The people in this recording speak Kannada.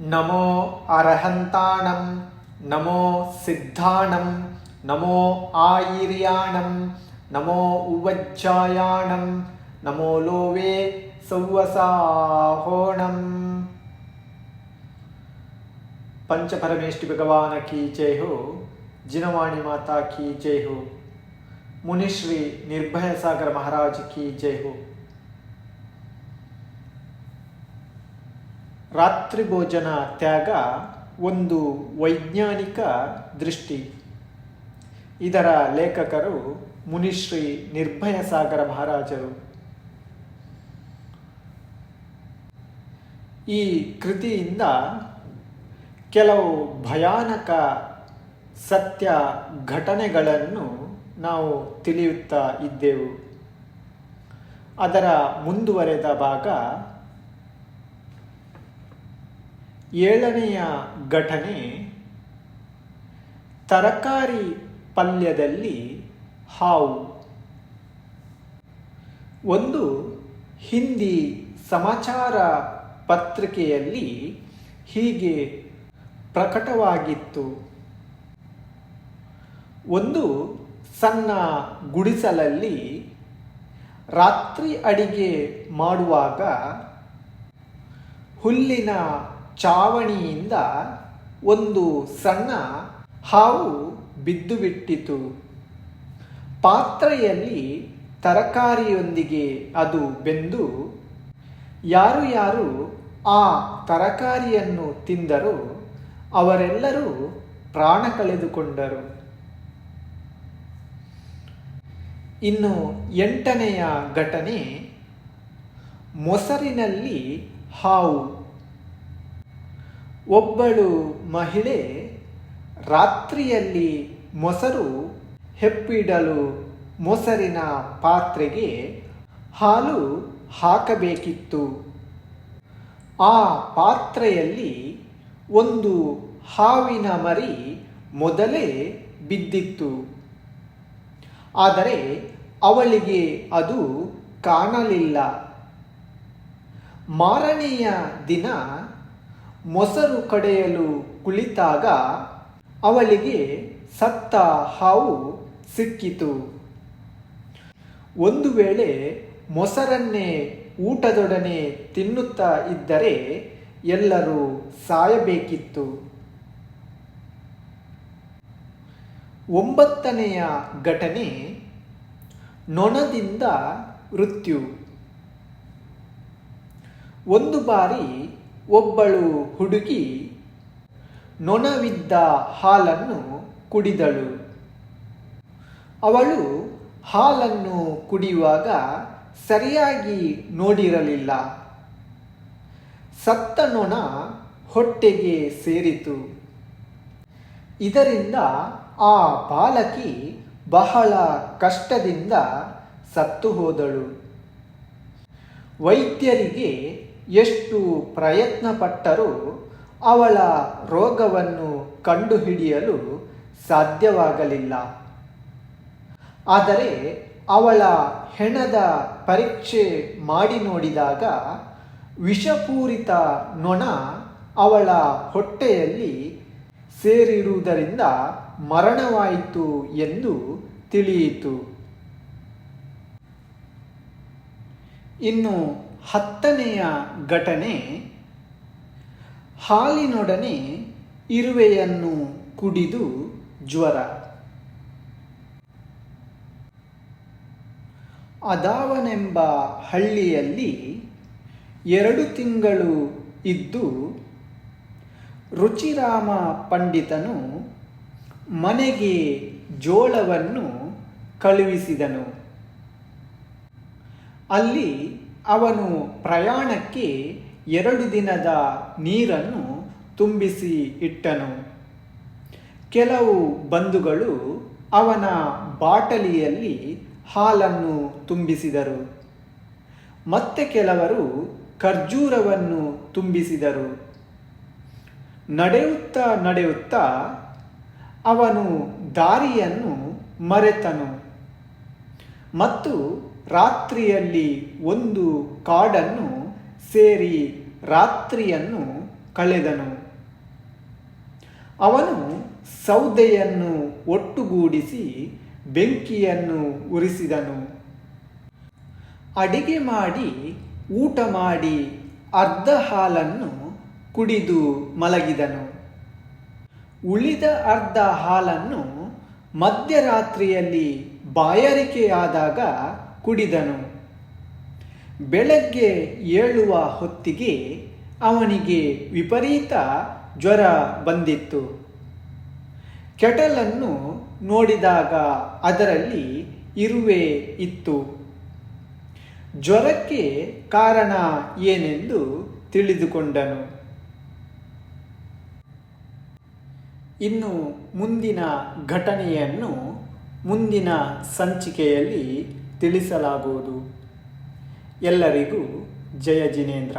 నమో అర్హంతాణం నమో సిద్ధాణం నమో ఆయిర్యాణం నమో ఉవజ్జాయాణం నమో లోవే సౌవసాహోణం. పంచపరమేష్టి భగవాన కీ జైహు జినవాణి మాత కీ జైహు మునిశ్రీ నిర్భయ సాగర్ మహారాజ్ కీ జైహు ರಾತ್ರಿ ಭೋಜನ ತ್ಯಾಗ ಒಂದು ವೈಜ್ಞಾನಿಕ ದೃಷ್ಟಿ. ಇದರ ಲೇಖಕರು ಮುನಿಶ್ರೀ ನಿರ್ಭಯ ಸಾಗರ ಮಹಾರಾಜರು. ಈ ಕೃತಿಯಿಂದ ಕೆಲವು ಭಯಾನಕ ಸತ್ಯ ಘಟನೆಗಳನ್ನು ನಾವು ತಿಳಿಯುತ್ತಾ ಇದ್ದೆವು. ಅದರ ಮುಂದುವರೆದ ಭಾಗ ಏಳನೆಯ ಘಟನೆ ತರಕಾರಿ ಪಲ್ಯದಲ್ಲಿ ಹಾವು. ಒಂದು ಹಿಂದಿ ಸಮಾಚಾರ ಪತ್ರಿಕೆಯಲ್ಲಿ ಹೀಗೆ ಪ್ರಕಟವಾಗಿತ್ತು. ಒಂದು ಸಣ್ಣ ಗುಡಿಸಲಲ್ಲಿ ರಾತ್ರಿ ಅಡಿಗೆ ಮಾಡುವಾಗ ಹುಲ್ಲಿನ ಚಾವಣಿಯಿಂದ ಒಂದು ಸಣ್ಣ ಹಾವು ಬಿದ್ದು ಬಿಟ್ಟಿತು ಪಾತ್ರೆಯಲ್ಲಿ ತರಕಾರಿಯೊಂದಿಗೆ ಅದು ಬೆಂದು ಯಾರು ಯಾರು ಆ ತರಕಾರಿಯನ್ನು ತಿಂದರೋ ಅವರೆಲ್ಲರೂ ಪ್ರಾಣ ಕಳೆದುಕೊಂಡರು. ಇನ್ನು ಎಂಟನೆಯ ಘಟನೆ ಮೊಸರಿನಲ್ಲಿ ಹಾವು ಒಬ್ಬಳು ಮಹಿಳೆ ರಾತ್ರಿಯಲ್ಲಿ ಮೊಸರು ಹೆಪ್ಪಿಡಲು ಮೊಸರಿನ ಪಾತ್ರೆಗೆ ಹಾಲು ಹಾಕಬೇಕಿತ್ತು. ಆ ಪಾತ್ರೆಯಲ್ಲಿ ಒಂದು ಹಾವಿನ ಮರಿ ಮೊದಲೇ ಬಿದ್ದಿತ್ತು. ಆದರೆ ಅವಳಿಗೆ ಅದು ಕಾಣಲಿಲ್ಲ. ಮಾರನೆಯ ದಿನ ಮೊಸರು ಕಡೆಯಲು ಕುಳಿತಾಗ ಅವಳಿಗೆ ಸತ್ತ ಹಾವು ಸಿಕ್ಕಿತು. ಒಂದು ವೇಳೆ ಮೊಸರನ್ನೇ ಊಟದೊಡನೆ ತಿನ್ನುತ್ತಾ ಇದ್ದರೆ ಎಲ್ಲರೂ ಸಾಯಬೇಕಿತ್ತು. ಒಂಬತ್ತನೆಯ ಘಟನೆ, ನೊಣದಿಂದ ಮೃತ್ಯು. ಒಂದು ಬಾರಿ ಒಬ್ಬಳು ಹುಡುಗಿ ನೊಣವಿದ್ದ ಹಾಲನ್ನು ಕುಡಿದಳು. ಅವಳು ಹಾಲನ್ನು ಕುಡಿಯುವಾಗ ಸರಿಯಾಗಿ ನೋಡಿರಲಿಲ್ಲ. ಸತ್ತ ನೊಣ ಹೊಟ್ಟೆಗೆ ಸೇರಿತು. ಇದರಿಂದ ಆ ಬಾಲಕಿ ಬಹಳ ಕಷ್ಟದಿಂದ ಸತ್ತು ಹೋದಳು. ವೈದ್ಯರಿಗೆ ಎಷ್ಟು ಪ್ರಯತ್ನ ಪಟ್ಟರೂ ಅವಳ ರೋಗವನ್ನು ಕಂಡುಹಿಡಿಯಲು ಸಾಧ್ಯವಾಗಲಿಲ್ಲ. ಆದರೆ ಅವಳ ಹೆಣದ ಪರೀಕ್ಷೆ ಮಾಡಿ ನೋಡಿದಾಗ ವಿಷಪೂರಿತ ನೊಣ ಅವಳ ಹೊಟ್ಟೆಯಲ್ಲಿ ಸೇರಿರುವುದರಿಂದ ಮರಣವಾಯಿತು ಎಂದು ತಿಳಿಯಿತು. ಇನ್ನು ಹತ್ತನೆಯ ಘಟನೆ ಹಾಲಿನೊಡನೆ ಇರುವೆಯನ್ನು ಕುಡಿದು ಜ್ವರ. ಅದಾವನೆಂಬ ಹಳ್ಳಿಯಲ್ಲಿ ಎರಡು ತಿಂಗಳು ಇದ್ದು ರುಚಿರಾಮ ಪಂಡಿತನು ಮನೆಗೆ ಜೋಳವನ್ನು ಕಳುಹಿಸಿದನು. ಅಲ್ಲಿ ಅವನು ಪ್ರಯಾಣಕ್ಕೆ ಎರಡು ದಿನದ ನೀರನ್ನು ತುಂಬಿಸಿ ಇಟ್ಟನು. ಕೆಲವು ಬಂಧುಗಳು ಅವನ ಬಾಟಲಿಯಲ್ಲಿ ಹಾಲನ್ನು ತುಂಬಿಸಿದರು. ಮತ್ತೆ ಕೆಲವರು ಖರ್ಜೂರವನ್ನು ತುಂಬಿಸಿದರು. ನಡೆಯುತ್ತಾ ನಡೆಯುತ್ತಾ ಅವನು ದಾರಿಯನ್ನು ಮರೆತನು. ಮತ್ತು ರಾತ್ರಿಯಲ್ಲಿ ಒಂದು ಕಾಡನ್ನು ಸೇರಿ ರಾತ್ರಿಯನ್ನು ಕಳೆದನು. ಅವನು ಸೌದೆಯನ್ನು ಒಟ್ಟುಗೂಡಿಸಿ ಬೆಂಕಿಯನ್ನು ಉರಿಸಿದನು. ಅಡಿಗೆ ಮಾಡಿ, ಊಟ ಮಾಡಿ ಅರ್ಧ ಹಾಲನ್ನು ಕುಡಿದು ಮಲಗಿದನು. ಉಳಿದ ಅರ್ಧ ಹಾಲನ್ನು ಮಧ್ಯರಾತ್ರಿಯಲ್ಲಿ ಬಾಯಾರಿಕೆಯಾದಾಗ ಕುಡಿದನು. ಬೆಳಗ್ಗೆ ಏಳುವ ಹೊತ್ತಿಗೆ ಅವನಿಗೆ ವಿಪರೀತ ಜ್ವರ ಬಂದಿತ್ತು. ಕೆಟಲನ್ನು ನೋಡಿದಾಗ ಅದರಲ್ಲಿ ಇರುವೆ ಇತ್ತು. ಜ್ವರಕ್ಕೆ ಕಾರಣ ಏನೆಂದು ತಿಳಿದುಕೊಂಡನು. ಇನ್ನು ಮುಂದಿನ ಘಟನೆಯನ್ನು ಮುಂದಿನ ಸಂಚಿಕೆಯಲ್ಲಿ ತಿಳಿಸಲಾಗುವುದು. ಎಲ್ಲರಿಗೂ ಜಯ ಜಿನೇಂದ್ರ.